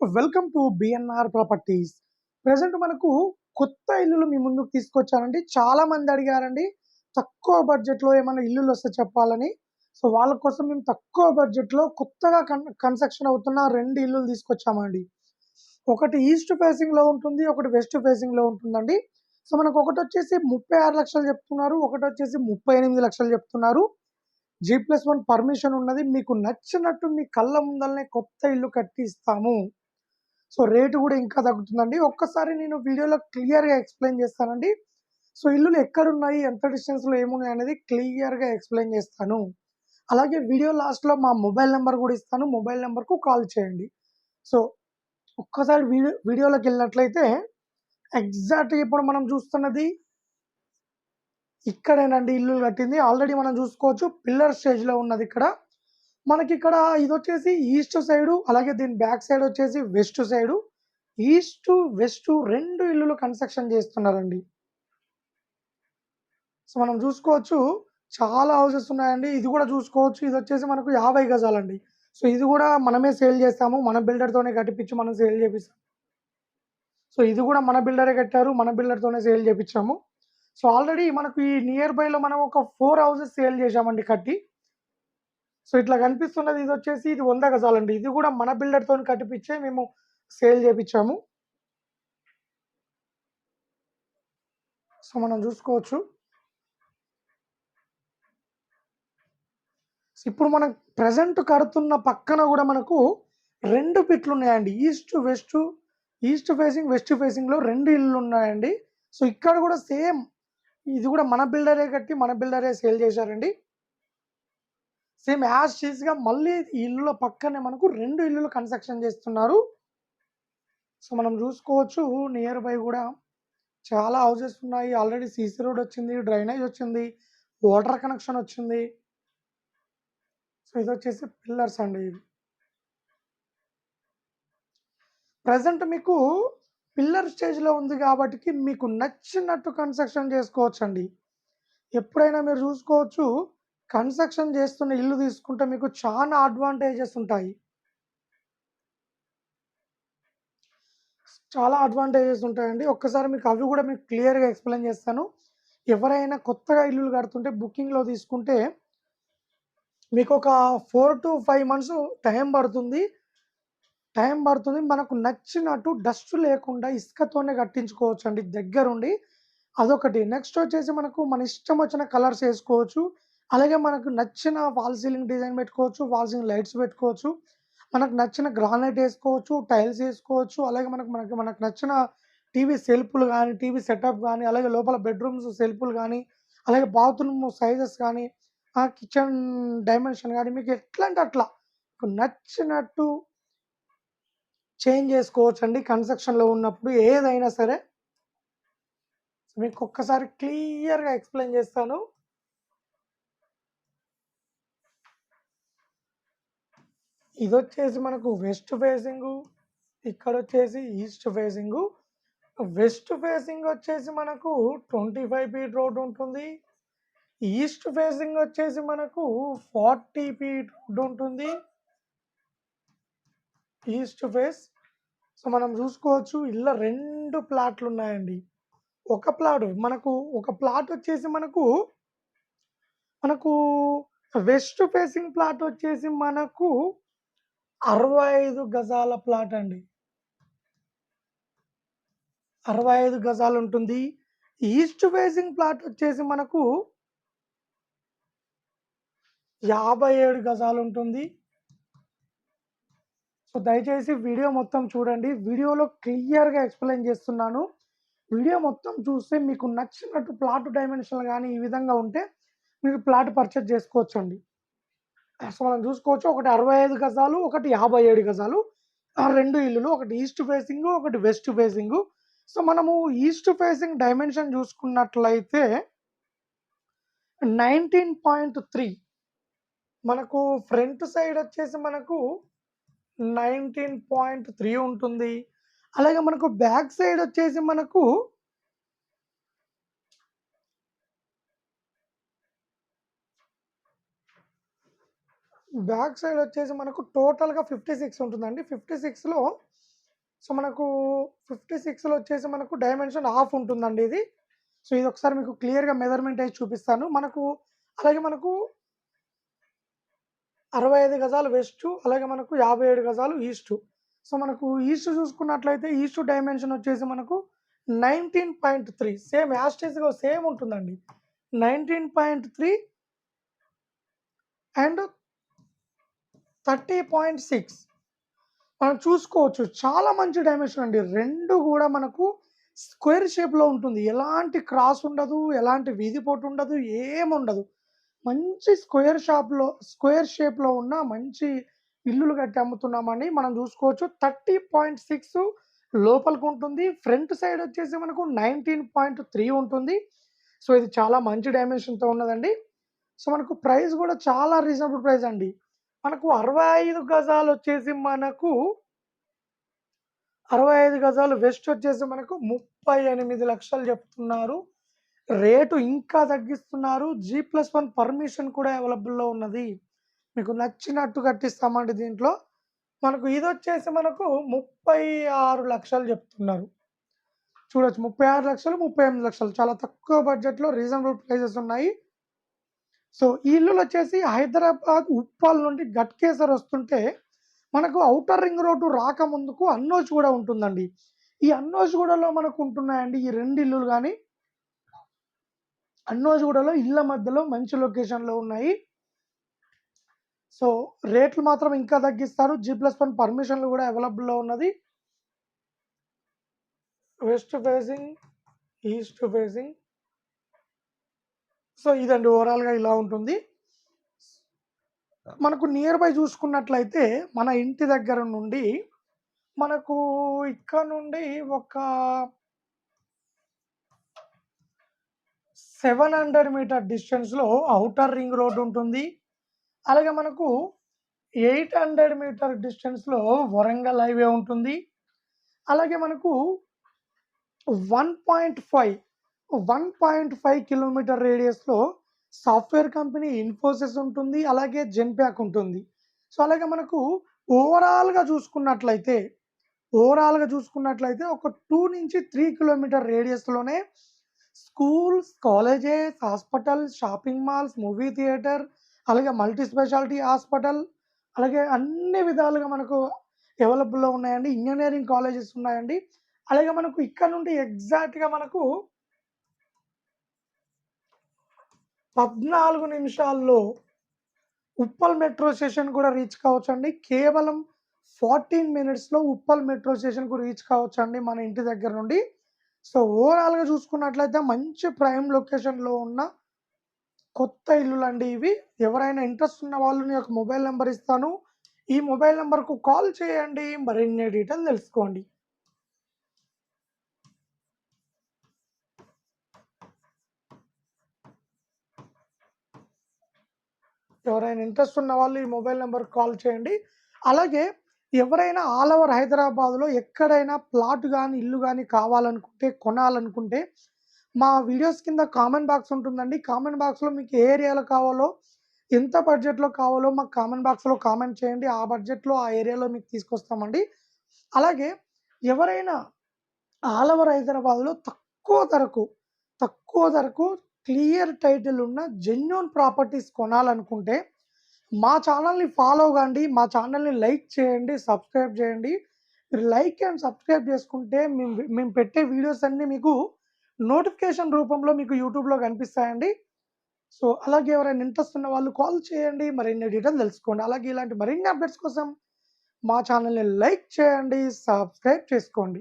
Welcome to BNR properties present మనకు కొత్త ఇల్లులు మీ ముందుకు తీసుకొచ్చానండి చాలా మంది అడిగారండి తక్కువ బడ్జెట్లో ఏమైనా ఇల్లులు వస్తే చెప్పాలని. సో వాళ్ళ కోసం మేము తక్కువ బడ్జెట్లో కొత్తగా కన్స్ట్రక్షన్ అవుతున్న రెండు ఇల్లులు తీసుకొచ్చామండి. ఒకటి ఈస్ట్ ఫేసింగ్లో ఉంటుంది ఒకటి వెస్ట్ ఫేసింగ్లో ఉంటుందండి. సో మనకు ఒకటి వచ్చేసి ముప్పై ఆరు లక్షలు చెప్తున్నారు ఒకటి వచ్చేసి ముప్పై ఎనిమిది లక్షలు చెప్తున్నారు. జీ ప్లస్ వన్ పర్మిషన్ ఉన్నది మీకు నచ్చినట్టు మీ కళ్ళ ముందలనే కొత్త ఇల్లు కట్టిస్తాము సో రేటు కూడా ఇంకా తగ్గుతుందండి. ఒక్కసారి నేను వీడియోలో క్లియర్గా ఎక్స్ప్లెయిన్ చేస్తానండి. సో ఇల్లులు ఎక్కడున్నాయి ఎంత డిస్టెన్స్లో ఏమున్నాయి అనేది క్లియర్గా ఎక్స్ప్లెయిన్ చేస్తాను. అలాగే వీడియో లాస్ట్లో మా మొబైల్ నెంబర్ కూడా ఇస్తాను. మొబైల్ నెంబర్కు కాల్ చేయండి. సో ఒక్కసారి వీడియో వీడియోలోకి వెళ్ళినట్లయితే ఎగ్జాక్ట్గా ఇప్పుడు మనం చూస్తున్నది ఇక్కడేనండి ఇల్లు కట్టింది. ఆల్రెడీ మనం చూసుకోవచ్చు. పిల్లర్ స్టేజ్లో ఉన్నది ఇక్కడ. మనకి ఇక్కడ ఇది వచ్చేసి ఈస్ట్ సైడు అలాగే దీని బ్యాక్ సైడ్ వచ్చేసి వెస్ట్ సైడు. ఈస్ట్ వెస్ట్ రెండు ఇల్లులు కన్స్ట్రక్షన్ చేస్తున్నారండి. సో మనం చూసుకోవచ్చు చాలా హౌసెస్ ఉన్నాయండి. ఇది కూడా చూసుకోవచ్చు ఇది వచ్చేసి మనకు యాభై గజాలండి. సో ఇది కూడా మనమే సేల్ చేస్తాము మన బిల్డర్తోనే కట్టిపించి మనం సేల్ చేపిస్తాం. సో ఇది కూడా మన బిల్డరే కట్టారు మన బిల్డర్తోనే సేల్ చేపించాము సో ఆల్రెడీ మనకు ఈ నియర్ బైలో మనం ఒక ఫోర్ హౌసెస్ సేల్ చేసామండి కట్టి. సో ఇట్లా కనిపిస్తున్నది ఇది వచ్చేసి ఇది వంద గజాలండి ఇది కూడా మన బిల్డర్తో కట్టిపించే మేము సేల్ చేపించాము సో మనం చూసుకోవచ్చు. ఇప్పుడు మనం ప్రజెంట్ కడుతున్న పక్కన కూడా మనకు రెండు పిట్లు ఉన్నాయండి. East west east facing west ఫేసింగ్లో రెండు ఇళ్ళు ఉన్నాయండి. సో ఇక్కడ కూడా సేమ్ ఇది కూడా మన బిల్డరే కట్టి మన బిల్డరే సేల్ చేశారండి. సేమ్ యాజ్ చీజ్గా మళ్ళీ ఇల్లుల పక్కనే మనకు రెండు ఇల్లులు కన్స్ట్రక్షన్ చేస్తున్నారు. సో మనం చూసుకోవచ్చు నియర్ బై కూడా చాలా హౌసెస్ ఉన్నాయి. ఆల్రెడీ సీసీ రోడ్ వచ్చింది డ్రైనేజ్ వచ్చింది వాటర్ కనెక్షన్ వచ్చింది. సో ఇది వచ్చేసి పిల్లర్స్ అండి ఇవి. ప్రజెంట్ మీకు పిల్లర్ స్టేజ్లో ఉంది కాబట్టి మీకు నచ్చినట్టు కన్స్ట్రక్షన్ చేసుకోవచ్చు అండి ఎప్పుడైనా మీరు చూసుకోవచ్చు కన్స్ట్రక్షన్ చేస్తున్న ఇల్లు తీసుకుంటే మీకు చాలా అడ్వాంటేజెస్ ఉంటాయి. చాలా అడ్వాంటేజెస్ ఉంటాయండి. ఒక్కసారి మీకు అవి కూడా మీకు క్లియర్గా ఎక్స్ప్లెయిన్ చేస్తాను. ఎవరైనా కొత్తగా ఇల్లులు కడుతుంటే బుకింగ్లో తీసుకుంటే మీకు ఒక four to five months time పడుతుంది. టైం పడుతుంది. మనకు నచ్చినట్టు డస్ట్ లేకుండా ఇసుకతోనే కట్టించుకోవచ్చు అండి దగ్గరుండి. అదొకటి. నెక్స్ట్ వచ్చేసి మనకు మన ఇష్టం వచ్చిన కలర్స్ వేసుకోవచ్చు. అలాగే మనకు నచ్చిన వాల్ సీలింగ్ డిజైన్ పెట్టుకోవచ్చు వాల్ సీలింగ్ లైట్స్ పెట్టుకోవచ్చు మనకు నచ్చిన గ్రానైట్ వేసుకోవచ్చు టైల్స్ వేసుకోవచ్చు అలాగే మనకు మనకు మనకు నచ్చిన టీవీ సెల్ఫ్లు కానీ టీవీ సెటప్ కానీ అలాగే లోపల బెడ్రూమ్స్ సెల్ఫ్లు కానీ అలాగే బాత్రూమ్ సైజెస్ కానీ కిచెన్ డైమెన్షన్ కానీ మీకు ఎట్లా అంటే అట్లా మీకు నచ్చినట్టు చేంజ్ చేసుకోవచ్చు అండి కన్స్ట్రక్షన్లో ఉన్నప్పుడు ఏదైనా సరే. మీకు ఒక్కసారి క్లియర్గా ఎక్స్ప్లెయిన్ చేస్తాను. ఇది వచ్చేసి మనకు వెస్ట్ ఫేసింగ్ ఇక్కడ వచ్చేసి ఈస్ట్ ఫేసింగ్. వెస్ట్ ఫేసింగ్ వచ్చేసి మనకు ట్వంటీ ఫైవ్ ఫీట్ రోడ్ ఉంటుంది. ఈస్ట్ ఫేసింగ్ వచ్చేసి మనకు ఫార్టీ ఫీట్ రోడ్ ఉంటుంది. East face. సో మనం చూసుకోవచ్చు ఇలా రెండు ప్లాట్లు ఉన్నాయండి ఒక ప్లాట్ మనకు ఒక ప్లాట్ వచ్చేసి మనకు మనకు వెస్ట్ ఫేసింగ్ ప్లాట్ వచ్చేసి మనకు అరవై ఐదు గజాల ప్లాట్ అండి. అరవై ఐదు గజాలు ఉంటుంది. ఈస్ట్ ఫేసింగ్ ప్లాట్ వచ్చేసి మనకు యాభై ఏడు గజాలు ఉంటుంది. సో దయచేసి వీడియో మొత్తం చూడండి. వీడియోలో క్లియర్గా ఎక్స్ప్లెయిన్ చేస్తున్నాను. వీడియో మొత్తం చూస్తే మీకు నచ్చినట్టు ప్లాట్ డైమెన్షన్ కానీ ఈ విధంగా ఉంటే మీరు ప్లాట్ పర్చేజ్ చేసుకోవచ్చండి. సో మనం చూసుకోవచ్చు ఒకటి అరవై ఐదు గజాలు ఒకటి యాభై ఏడు గజాలు. ఆ రెండు ఇల్లులు ఒకటి ఈస్ట్ ఫేసింగ్ ఒకటి వెస్ట్ ఫేసింగ్. సో మనము ఈస్ట్ ఫేసింగ్ డైమెన్షన్ చూసుకున్నట్లయితే నైన్టీన్ పాయింట్ త్రీ మనకు ఫ్రంట్ సైడ్ వచ్చేసి మనకు నైన్టీన్ పాయింట్ త్రీ ఉంటుంది. అలాగే మనకు బ్యాక్ సైడ్ వచ్చేసి మనకు బ్యాక్ సైడ్ వచ్చేసి మనకు టోటల్గా ఫిఫ్టీ సిక్స్ ఉంటుందండి ఫిఫ్టీ సిక్స్లో సో, మనకు 56లో వచ్చేసి మనకు డైమెన్షన్ హాఫ్ ఉంటుందండి ఇది. సో, ఇది ఒకసారి మీకు క్లియర్‌గా మెజర్‌మెంట్ అయితే చూపిస్తాను. మనకు అలాగే మనకు 65 గజాలు వెస్ట్ అలాగే మనకు 57 గజాలు ఈస్ట్ సో, మనకు ఈస్ట్ చూసుకున్నట్లయితే ఈస్ట్ డైమెన్షన్ వచ్చేసి మనకు 19.3 సేమ్ యాస్టేజ్గా సేమ్ ఉంటుందండి. 19.3 అండ్ 30.6 మనం చూసుకోవచ్చు. చాలా మంచి డైమెన్షన్ అండి. రెండు కూడా మనకు స్క్వేర్ షేప్‌లో ఉంటుంది. ఎలాంటి క్రాస్ ఉండదు. ఎలాంటి వీధి పోటు ఉండదు. ఏముండదు. మంచి స్క్వేర్ షాప్‌లో స్క్వేర్ షేప్‌లో ఉన్న మంచి ఇల్లులు కట్టి అమ్ముతున్నామని మనం చూసుకోవచ్చు థర్టీ పాయింట్ సిక్స్ లోపలికి ఉంటుంది ఫ్రంట్ సైడ్ వచ్చేసి మనకు 19.3 ఉంటుంది. సో, ఇది చాలా మంచి డైమెన్షన్‌తో ఉన్నదండి. సో, మనకు ప్రైస్ కూడా చాలా రీజనబుల్ ప్రైస్ అండి. మనకు అరవై ఐదు గజాలు వచ్చేసి మనకు 65 గజాలు వెస్ట్ వచ్చేసి మనకు 38,00,000 చెప్తున్నారు. రేటు ఇంకా తగ్గిస్తున్నారు. జీ ప్లస్ వన్ పర్మిషన్ కూడా అవైలబుల్‌లో ఉన్నది. మీకు నచ్చినట్టు కట్టిస్తామండి దీంట్లో. మనకు ఇది వచ్చేసి మనకు 36,00,000 చెప్తున్నారు. చూడొచ్చు 36,00,000, 38,00,000 చాలా తక్కువ బడ్జెట్‌లో రీజనబుల్ ప్రైజెస్ ఉన్నాయి. సో, ఈ ఇల్లులొచ్చేసి హైదరాబాద్ ఉప్పల్ నుండి గట్కేసర్ వస్తుంటే మనకు ఔటర్ రింగ్ రోడ్డు రాకముందుకు అన్నోజ్ కూడా ఉంటుందండి. ఈ అన్నోజ్గూడలో మనకు ఉంటున్నాయండి ఈ రెండు ఇల్లులు గాని. అన్నోజ్గూడలో ఇళ్ళ మధ్యలో మంచి లొకేషన్‌లో ఉన్నాయి. సో, రేట్లు మాత్రం ఇంకా తగ్గిస్తారు. జి ప్లస్ వన్ పర్మిషన్‌లు కూడా అవైలబుల్‌లో ఉన్నది. West facing, east facing. So, ఇదండి ఓవరాల్‌గా ఇలా ఉంటుంది. మనకు నియర్ బై చూసుకున్నట్లయితే మన ఇంటి దగ్గర నుండి మనకు ఇక్కడ నుండి ఒక 700 మీటర్ డిస్టెన్స్‌లో ఔటర్ రింగ్ రోడ్ ఉంటుంది. అలాగే మనకు 800 మీటర్ డిస్టెన్స్‌లో వరంగల్ హైవే ఉంటుంది. అలాగే మనకు వన్ పాయింట్ ఫైవ్ 1.5 1.5 కిలోమీటర్ రేడియస్‌లో సాఫ్ట్‌వేర్ కంపెనీ ఇన్ఫోసిస్ ఉంటుంది. అలాగే జెన్‌ప్యాక్ ఉంటుంది. సో, అలాగే మనకు ఓవరాల్‌గా చూసుకున్నట్లయితే, ఓవరాల్‌గా చూసుకున్నట్లయితే ఒక 2-3 kilometre రేడియస్‌లోనే schools, colleges, hospitals, shopping malls, movie theatre, అలాగే మల్టీ స్పెషాలిటీ హాస్పిటల్, అలాగే అన్ని విధాలుగా మనకు అవైలబుల్‌లో ఉన్నాయండి. ఇంజనీరింగ్ కాలేజెస్ ఉన్నాయండి. అలాగే మనకు ఇక్కడ నుండి ఎగ్జాక్ట్‌గా మనకు 14 నిమిషాల్లో ఉప్పల్ మెట్రో స్టేషన్ కూడా రీచ్ కావచ్చండి. కేవలం 14 మినిట్స్‌లో ఉప్పల్ మెట్రో స్టేషన్‌కు రీచ్ కావచ్చండి మన ఇంటి దగ్గర నుండి. సో, ఓవరాల్‌గా చూసుకున్నట్లయితే మంచి ప్రైమ్ లొకేషన్‌లో ఉన్న కొత్త ఇల్లులు అండి ఇవి. ఎవరైనా ఇంట్రెస్ట్ ఉన్న వాళ్ళు నీ మొబైల్ నెంబర్ ఇస్తాను. ఈ మొబైల్ నెంబర్కు కాల్ చేయండి. మరిన్ని డీటెయిల్ తెలుసుకోండి. ఎవరైనా ఇంట్రెస్ట్ ఉన్న వాళ్ళు ఈ మొబైల్ నెంబర్ కాల్ చేయండి. అలాగే ఎవరైనా ఆల్ ఓవర్ హైదరాబాద్‌లో ఎక్కడైనా ప్లాట్ కానీ ఇల్లు కానీ కావాలనుకుంటే, కొనాలనుకుంటే మా వీడియోస్ కింద కామెంట్ బాక్స్ ఉంటుందండి. కామెంట్ బాక్స్‌లో మీకు ఏ ఏరియాలో కావాలో, ఎంత బడ్జెట్‌లో కావాలో మాకు కామెంట్ బాక్స్‌లో కామెంట్ చేయండి. ఆ బడ్జెట్‌లో, ఆ ఏరియాలో మీకు తీసుకొస్తామండి. అలాగే ఎవరైనా ఆల్ ఓవర్ హైదరాబాద్‌లో తక్కువ ధరకు, తక్కువ ధరకు క్లియర్ టైటిల్ ఉన్న జెన్యున్ ప్రాపర్టీస్ కొనాలనుకుంటే మా ఛానల్‌ని ఫాలో కండి. మా ఛానల్‌ని లైక్ చేయండి. సబ్స్క్రైబ్ చేయండి. మీరు లైక్ అండ్ సబ్స్క్రైబ్ చేసుకుంటే మేము మేము పెట్టే వీడియోస్ అన్నీ మీకు నోటిఫికేషన్ రూపంలో మీకు యూట్యూబ్‌లో కనిపిస్తాయండి. సో, అలాగే ఎవరైనా ఇంట్రెస్ట్ ఉన్న వాళ్ళు కాల్ చేయండి. మరిన్ని డీటెయిల్ తెలుసుకోండి. అలాగే ఇలాంటి మరిన్ని అప్డేట్స్ కోసం మా ఛానల్‌ని లైక్ చేయండి. సబ్స్క్రైబ్ చేసుకోండి.